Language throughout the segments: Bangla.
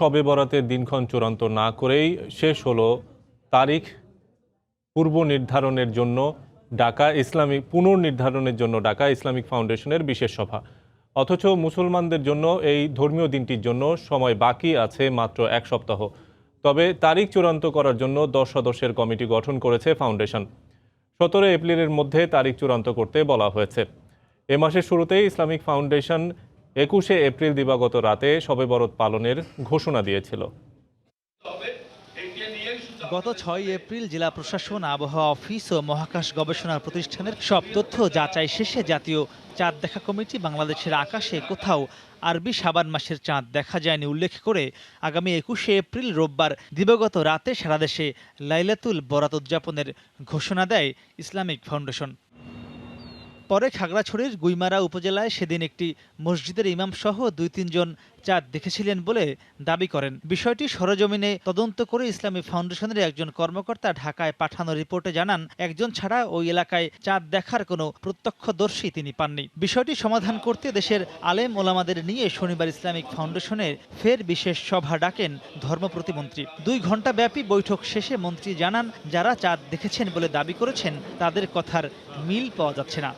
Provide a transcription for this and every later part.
শবে বরাতের দিনক্ষণ চূড়ান্ত না করেই শেষ হলো তারিখ পূর্ব নির্ধারণের জন্য ঢাকা ইসলামিক পুনর্নির্ধারণের জন্য ঢাকা ইসলামিক ফাউন্ডেশনের বিশেষ সভা। অথচ মুসলমানদের জন্য এই ধর্মীয় দিনটির জন্য সময় বাকি আছে মাত্র এক সপ্তাহ। তবে তারিখ চূড়ান্ত করার জন্য দশ সদস্যের কমিটি গঠন করেছে ফাউন্ডেশন। সতেরো এপ্রিলের মধ্যে তারিখ চূড়ান্ত করতে বলা হয়েছে। এ মাসের শুরুতেই ইসলামিক ফাউন্ডেশন একুশে এপ্রিল দিবাগত রাতে শবে বরত পালনের ঘোষণা দিয়েছিল। গত ছয় এপ্রিল জেলা প্রশাসন, আবহাওয়া অফিস ও মহাকাশ গবেষণা প্রতিষ্ঠানের সব তথ্য যাচাই শেষে জাতীয় চাঁদ দেখা কমিটি বাংলাদেশের আকাশে কোথাও আরবি সাবান মাসের চাঁদ দেখা যায়নি উল্লেখ করে আগামী একুশে এপ্রিল রোববার দিবগত রাতে সারা দেশে লাইলাতুল বরাত উদযাপনের ঘোষণা দেয় ইসলামিক ফাউন্ডেশন। পরে খাগড়াছড়ির গুইমারা উপজেলায় সেদিন একটি মসজিদের ইমামসহ দুই তিনজন চাঁদ দেখেছিলেন বলে দাবি করেন। বিষয়টি সরজমিনে তদন্ত করে ইসলামী ফাউন্ডেশনের একজন কর্মকর্তা ঢাকায় পাঠানো রিপোর্টে জানান, একজন ছাড়া ওই এলাকায় চাঁদ দেখার কোনো প্রত্যক্ষদর্শী তিনি পাননি। বিষয়টি সমাধান করতে দেশের আলেম ওলামাদের নিয়ে শনিবার ইসলামিক ফাউন্ডেশনের ফের বিশেষ সভা ডাকেন ধর্ম প্রতিমন্ত্রী। দুই ঘণ্টা ব্যাপী বৈঠক শেষে মন্ত্রী জানান, যারা চাঁদ দেখেছেন বলে দাবি করেছেন, তাদের কথার মিল পাওয়া যাচ্ছে না।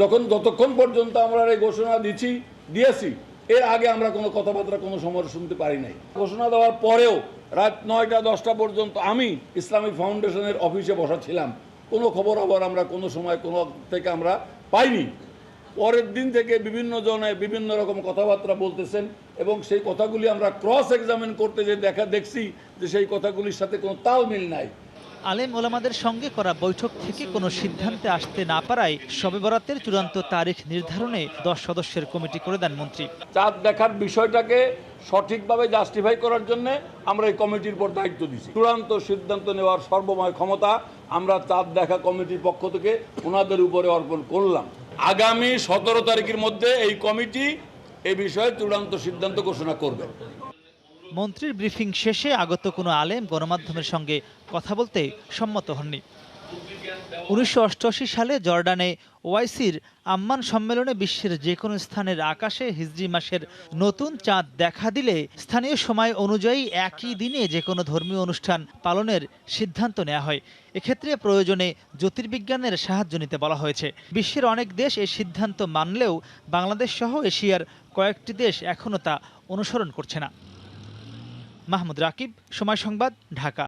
যখন যতক্ষণ পর্যন্ত আমরা এই ঘোষণা দিচ্ছি দিয়েছি এর আগে আমরা কোনো কথাবার্তা, কোনো সময় শুনতে পারি নাই। ঘোষণা দেওয়ার পরেও রাত নয়টা, দশটা পর্যন্ত আমি ইসলামিক ফাউন্ডেশনের অফিসে বসা ছিলাম। কোনো খবর আবার আমরা কোনো সময়, কোনো থেকে আমরা পাইনি। পরের দিন থেকে বিভিন্ন জনে বিভিন্ন রকম কথাবার্তা বলতেছেন এবং সেই কথাগুলি আমরা ক্রস এক্সামিন করতে যে দেখা, দেখছি যে সেই কথাগুলির সাথে কোনো তাল মিল নাই। আলেম ওলামাদের সঙ্গে করা বৈঠক থেকে কোনো সিদ্ধান্তে আসতে না পারায় শবে বরাতের চূড়ান্ত তারিখ নির্ধারণে দশ সদস্যের কমিটি করে দেন মন্ত্রী। চাঁদ দেখার বিষয়টাকে সঠিকভাবে জাস্টিফাই করার জন্য আমরা এই কমিটির উপর দায়িত্ব দিচ্ছি চূড়ান্ত সিদ্ধান্ত নেওয়ার সর্বময় ক্ষমতা আমরা চাঁদ দেখা কমিটির পক্ষ থেকে ওনাদের উপরে অর্পণ করলাম। আগামী সতেরো তারিখের মধ্যে এই কমিটি এই বিষয়ে চূড়ান্ত সিদ্ধান্ত ঘোষণা করবে। মন্ত্রীর ব্রিফিং শেষে আগত কোনো আলেম গণমাধ্যমের সঙ্গে কথা বলতে সম্মত হননি। উনিশশো অষ্টআশি সালে জর্ডানে ওয়াইসির আম্মান সম্মেলনে বিশ্বের যে কোনো স্থানের আকাশে হিজরি মাসের নতুন চাঁদ দেখা দিলে স্থানীয় সময় অনুযায়ী একই দিনে যে কোনো ধর্মীয় অনুষ্ঠান পালনের সিদ্ধান্ত নেওয়া হয়। এক্ষেত্রে প্রয়োজনে জ্যোতির্বিজ্ঞানের সাহায্য নিতে বলা হয়েছে। বিশ্বের অনেক দেশ এই সিদ্ধান্ত মানলেও বাংলাদেশ সহ এশিয়ার কয়েকটি দেশ এখনও তা অনুসরণ করছে না। মাহমুদ রাকিব সময় সংবাদ ঢাকা।